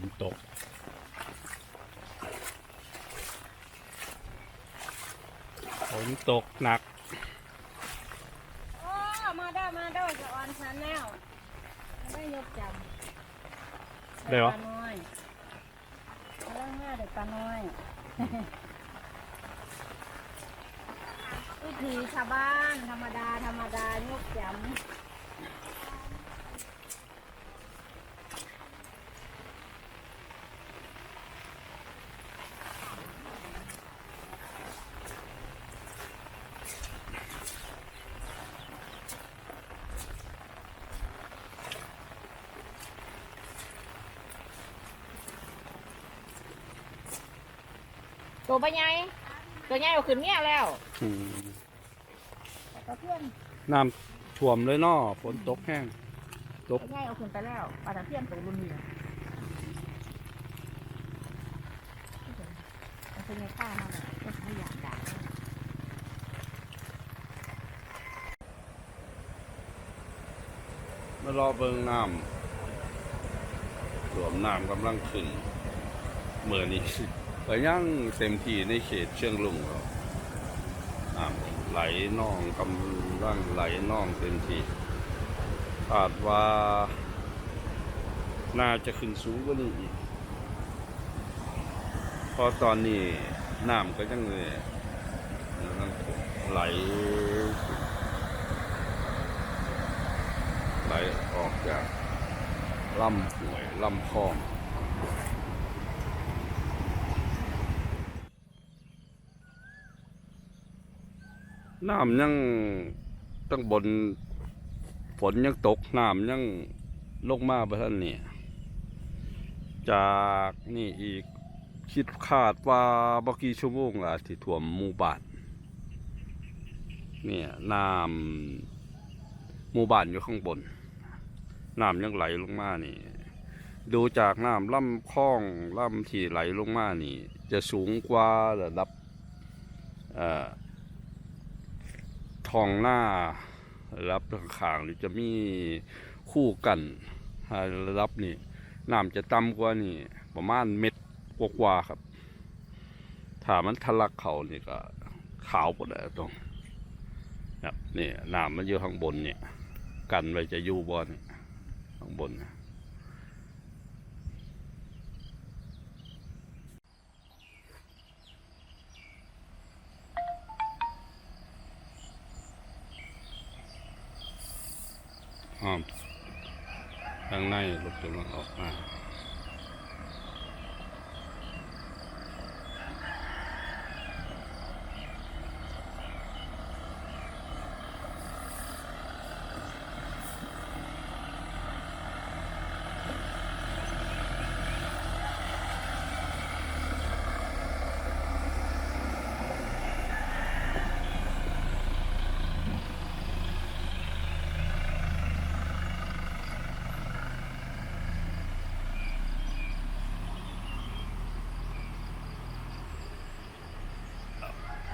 นตก ฝนตกหนัก โอ้มาได้มาได้จะออนชันแล้วมาได้ยกจำได้เหรอ ปลาน้อยมาได้ห้าเด็กปลาน้อยวิถีชาวบ้านธรรมดาธรรมดายกจำ ตัวใบใหญ่ตัวใหญ่เอาขึ้นเงี้ยแล้วอืมตัวเพื่อนน้ำท่วมเลยเนาะฝนตกแห้งตัวใหญ่เอาขึ้นไปแล้วปลาตะเพียนตัวรุ่นนี้มันเป็นไงข้ามาเลยก็ไม่อยากด่ามารอเบิงน้ำท่วมน้ำกำลังขึ้นเมื่อนี้ ก็ยังเต็มที่ในเขตเชียงลุงครับน้ำไหลน่องกำลังไหลน่องเต็มที่คาดว่าน่าจะขึ้นสูงกว่านี้อีกเพราะตอนนี้น้ำก็ยังเลยไหล ไหลออกจากลำห้วยลำคลอง น้ำยังตั้งบนฝนยังตกน้ำยังลงมาบ่ท่านนี่จากนี่อีกคิดคาดว่าบกี่ชั่วโมงละที่ท่วมหมู่บ้านเนี่ยน้ำหมู่บ้านอยู่ข้างบนน้ำยังไหลลงมานี่ ดูจากน้ำลำคลองลำที่ไหลลงมานี่ จะสูงกว่าระดับอ่อ ทองหน้ารับข้างๆหรือจะมีคู่กันระดับนี่น้ำจะต่ำกว่านี่ ประมาณเม็ดกว่าๆครับถ้ามันทะลักเขานี่ก็ขาวหมดแล้วตรงครับนี่น้ำมันอยู่ข้างบนเนี่ย กันไว้จะอยู่บนข้างบนนะ อ้อมข้างในลูกจะมันออกมา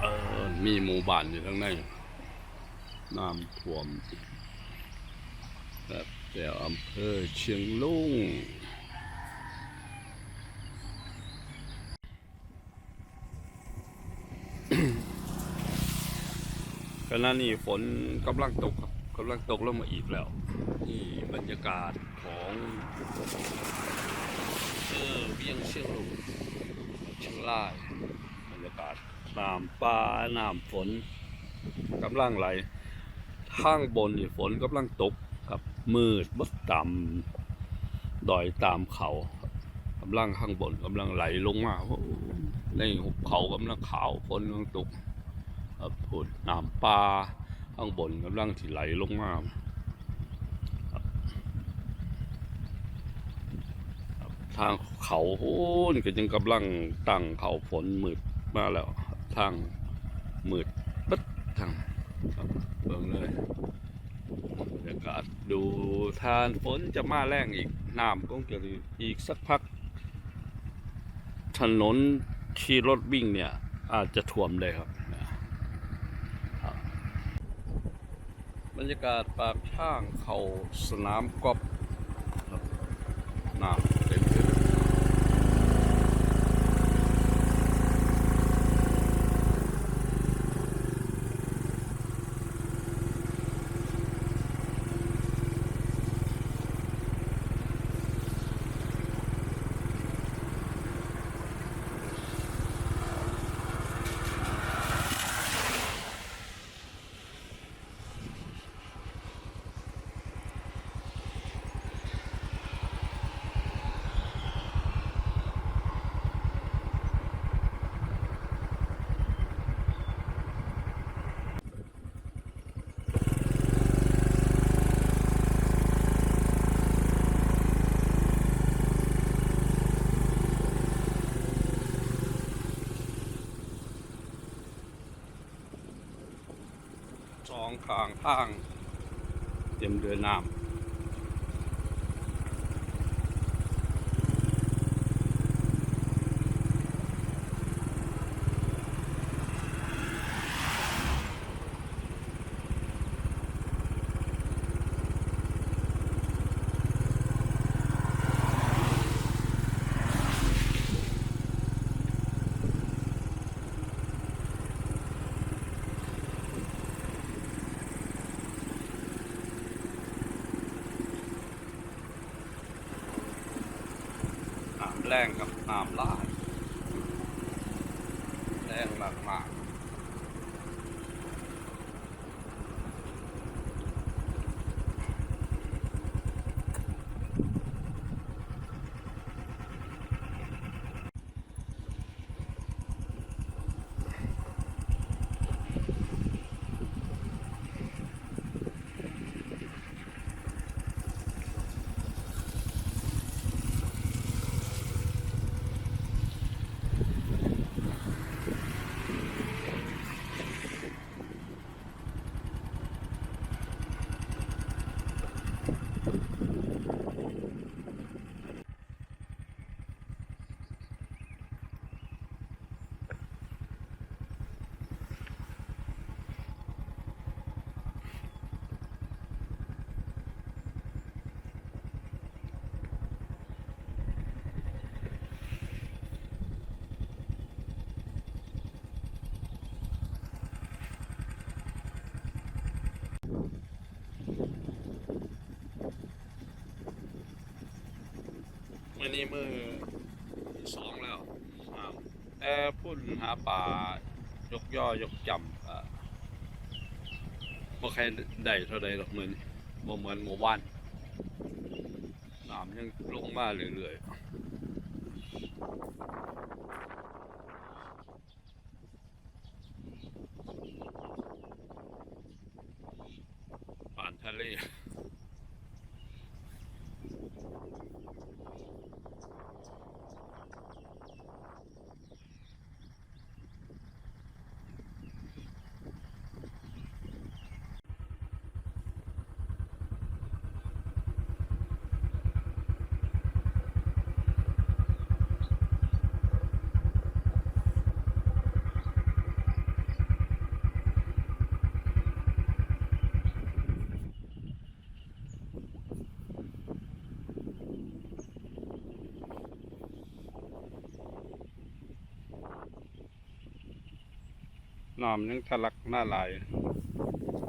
เออ มีหมู่บ้านอยู่ข้างในน้ำท่วมครับแต่อำเภอเชียงลุงขณะนี้ฝนกำลังตกครับกำลังตกลงมาอีกแล้ว นี่บรรยากาศของเออเวียงเชียงลุงเชียงรายบรรยากาศ น้ำป่าน้ำฝนกำลังไหลข้างบนนี่ฝนกำลังตกครับ มืดบดต่ำดอยตามเขากำลังข้างบนกำลังไหลลงมาในหุบเขากำลังขาวฝนกำลังตกครับพูดน้ำป่าข้างบนกำลังที่ไหลลงมาทางเขาโอ้นก็ยังกำลังตั้งเขาฝนมืดมาแล้ว ทางมืดบัดทางครับเบิ่งเลยบรรยากาศดูทานฝนจะมาแรงอีกน้ำคงจะอีกสักพัก ถนนที่รถวิ่งเนี่ย อาจจะท่วมเลยครับนะครับบรรยากาศปากช่างเขาสนามกอล์ฟครับน้ำเต็มเลย ข้างทาง เตรียมเดินน้ำน้ำ แรงกับน้ำลาดแรงมากๆากมื่อที่สองแล้วแต่พุ่นหาป่ายกย่อยกจำอ่าบ่ใครได้เท่าใดหรอกมือนี้บ่เหมือนหมู่บ้านน้ำยังลงมาเรื่อยๆผ่านทะเล น้ำยังทะลักหน้าไหลายไหล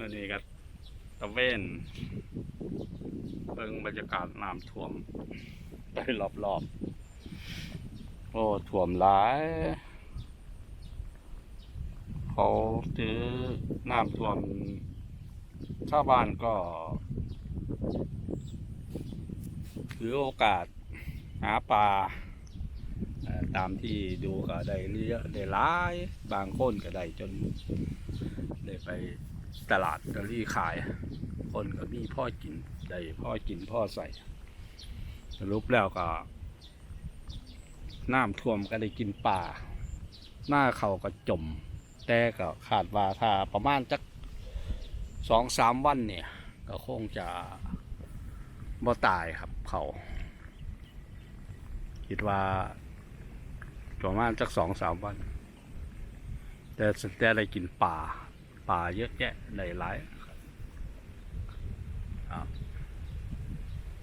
มื่อนี้ก็ตะเวนเบิ่งบรรยากาศน้ำท่วม ไปรอบๆ โอ้ท่วมหลายเขาถือน้ำท่วมชาวบ้านก็ ถือโอกาสหาปลาตามที่ดูก็ได้เยอะได้หลาย บางคนก็ได้จนได้ไป ตลาดตะลี่ขาย คนก็มีพ่อกินได้พ่อกินพ่อใส่สรุปแล้วก็น้ำท่วมก็ได้กินปลาหน้าเขาก็จม แต่ก็ขาดว่าถ้าประมาณจักสองสามวันเนี่ย ก็คงจะบ่ตายครับเขาคิดว่าประมาณจักสองสามวัน แต่สแต่ได้กินปลา ปลาเยอะแยะได้หลายครับ